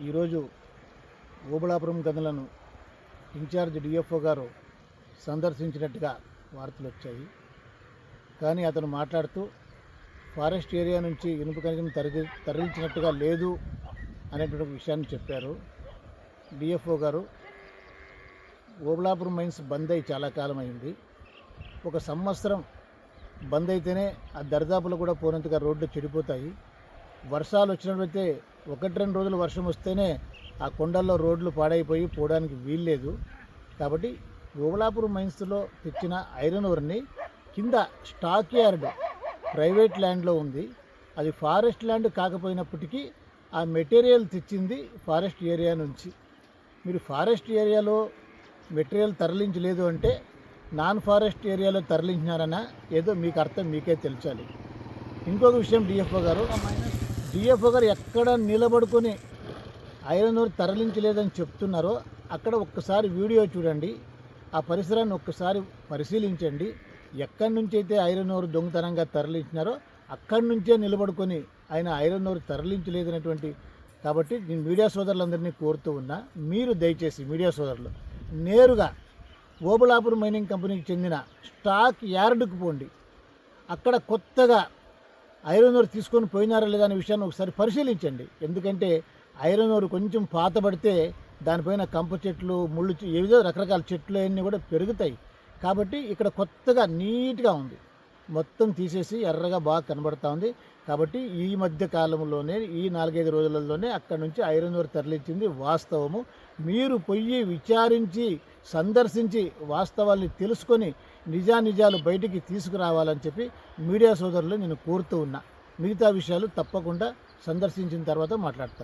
ఈరోజు Obulapuram గనులను incharge DFO గారు సందర్శించినట్టుగా వార్తలు వచ్చాయి. కానీ అతను మాట్లాడుతూ ఫారెస్ట్ ఏరియా నుంచి ఇనుప ఖనిజం తరలి తరలించినట్టుగా లేదు అనేటువంటి విషయాన్ని చెప్పారు. డిఎఫ్ఓ గారు ఓబుళాపురం మైన్స్ బంద్ అయి చాలా కాలం అయింది. ఒక సంవత్సరం బంద్ అయితేనే ఆ దరిదాపులు కూడా పోనంతగా రోడ్లు చెడిపోతాయి. వర్షాలు వచ్చినట్లయితే ఒకటి రెండు రోజులు వర్షం వస్తేనే ఆ కొండల్లో రోడ్లు పాడైపోయి పోవడానికి వీల్లేదు. కాబట్టి ఓబులాపురం మైన్స్లో తెచ్చిన ఐరన్ ఓర్ని కింద స్టాక్ యార్డ్ ప్రైవేట్ ల్యాండ్లో ఉంది. అది ఫారెస్ట్ ల్యాండ్ కాకపోయినప్పటికీ ఆ మెటీరియల్ తెచ్చింది ఫారెస్ట్ ఏరియా నుంచి. మీరు ఫారెస్ట్ ఏరియాలో మెటీరియల్ తరలించలేదు అంటే నాన్ ఫారెస్ట్ ఏరియాలో తరలించినారన్నా ఏదో మీకు అర్థం మీకే తెలిచాలి ఇంకొక విషయం డిఎఫ్ఓ గారు డిఎఫ్ఓ గారు ఎక్కడ నిలబడుకొని ఐరన్ ఓర్ తరలించలేదని చెప్తున్నారో అక్కడ ఒక్కసారి వీడియో చూడండి. ఆ పరిసరాన్ని ఒక్కసారి పరిశీలించండి. ఎక్కడి నుంచి అయితే ఐరన్ ఓర్ దొంగతనంగా తరలించినారో అక్కడి నుంచే నిలబడుకొని ఆయన ఐరన్ ఓర్ తరలించలేదనేటువంటి కాబట్టి నేను మీడియా సోదరులందరినీ కోరుతూ ఉన్నా మీరు దయచేసి మీడియా సోదరులు నేరుగా ఓబులాపురం మైనింగ్ కంపెనీకి చెందిన స్టాక్ యార్డుకు పోండి. అక్కడ కొత్తగా ఐరన్ ఓర్ తీసుకొని పోయినారా లేదా అనే విషయాన్ని ఒకసారి పరిశీలించండి. ఎందుకంటే ఐరన్ ఓర్ కొంచెం పాతబడితే దానిపైన కంప చెట్లు ముళ్ళు చె- ఏదో రకరకాల చెట్లు అన్నీ కూడా పెరుగుతాయి. కాబట్టి ఇక్కడ కొత్తగా నీట్గా ఉంది. మొత్తం తీసేసి ఎర్రగా బాగా కనబడతా ఉంది. కాబట్టి ఈ మధ్య కాలంలోనే ఈ నాలుగైదు రోజులలోనే అక్కడ నుంచి ఐరన్ ఓర్ తరలించింది వాస్తవము. మీరు పొయ్యి విచారించి సందర్శించి వాస్తవాల్ని తెలుసుకొని నిజానిజాలు బయటికి తీసుకురావాలని చెప్పి మీడియా సోదరులు నేను కోరుతూ ఉన్నా. మిగతా విషయాలు తప్పకుండా సందర్శించిన తర్వాత మాట్లాడతాను.